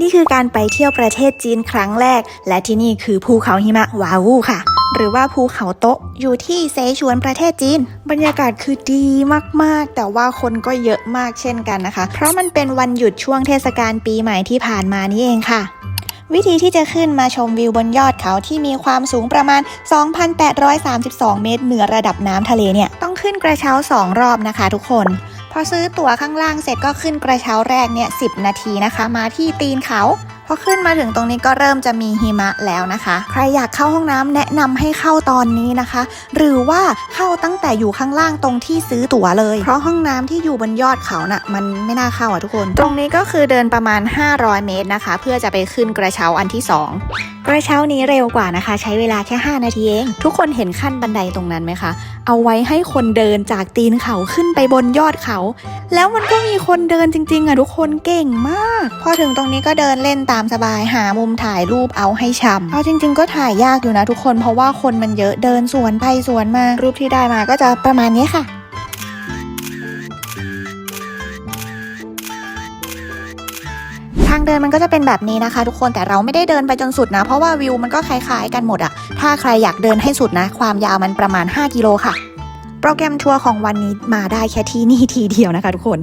นี่คือการไปเที่ยวประเทศจีนครั้งแรก และที่นี่คือภูเขาหิมะวาวูค่ะ หรือว่าภูเขาโต๊ะอยู่ที่เซชวนประเทศจีน บรรยากาศคือดีมากๆ แต่ว่าคนก็เยอะมากเช่นกันนะคะ เพราะมันเป็นวันหยุดช่วงเทศกาลปีใหม่ที่ผ่านมานี่เองค่ะวิธีที่จะขึ้นมาชมวิวบนยอดเขาที่มีความสูงประมาณ 2,832 เมตรเหนือระดับน้ำทะเลเนี่ย ต้องขึ้นกระเช้า 2 รอบนะคะทุกคน พอซื้อตั๋วข้างล่างเสร็จก็ขึ้นกระเช้าแรกเนี่ยสินาทีนะคะ มาที่ตีนเขา อขึ้นมาถึงตรงนี้ก็เริ่มจะมีหิมะแล้วนะคะ ใครอยากเข้าห้องน้ำแนะนำให้เข้าตอนนี้นะคะ หรือว่าเข้าตั้งแต่อยู่ข้างล่างตรงที่ซื้อตั๋วเลย เพราะห้องน้ำที่อยู่บนยอดเขาน่ะมันไม่น่าเข้าอะทุกคน ตรงนี้ก็คือเดินประมาณ 500 เมตรนะคะ เพื่อจะไปขึ้นกระเช้าอันที่ 2 กระเช้านี้เร็วกว่านะคะ ใช้เวลาแค่ 5 นาทีเอง ทุกคนเห็นขั้นบันไดตรงนั้นไหมคะ เอาไว้ให้คนเดินจากตีนเขาขึ้นไปบนยอดเขา แล้วมันก็มีคนเดินจริงๆอะทุกคนเก่งมาก พอถึงตรงนี้ก็เดินเล่นตามสบายหามุมถ่ายรูปเอาให้ช่ำเอาจริง ๆ ก็ถ่ายยากอยู่นะทุกคนเพราะว่าคนมันเยอะเดินสวนไปสวนมารูปที่ได้มาก็จะประมาณนี้ค่ะทางเดินมันก็จะเป็นแบบนี้นะคะ ทุกคนแต่เราไม่ได้เดินไปจนสุดนะ เพราะว่าวิวมันก็คล้ายๆกันหมดอะถ้าใครอยากเดินให้สุดนะ ความยาวมันประมาณ 5 กิโลค่ะ โปรแกรมทัวร์ของวันนี้มาได้แค่ที่นี่ทีเดียวนะคะ ทุกคน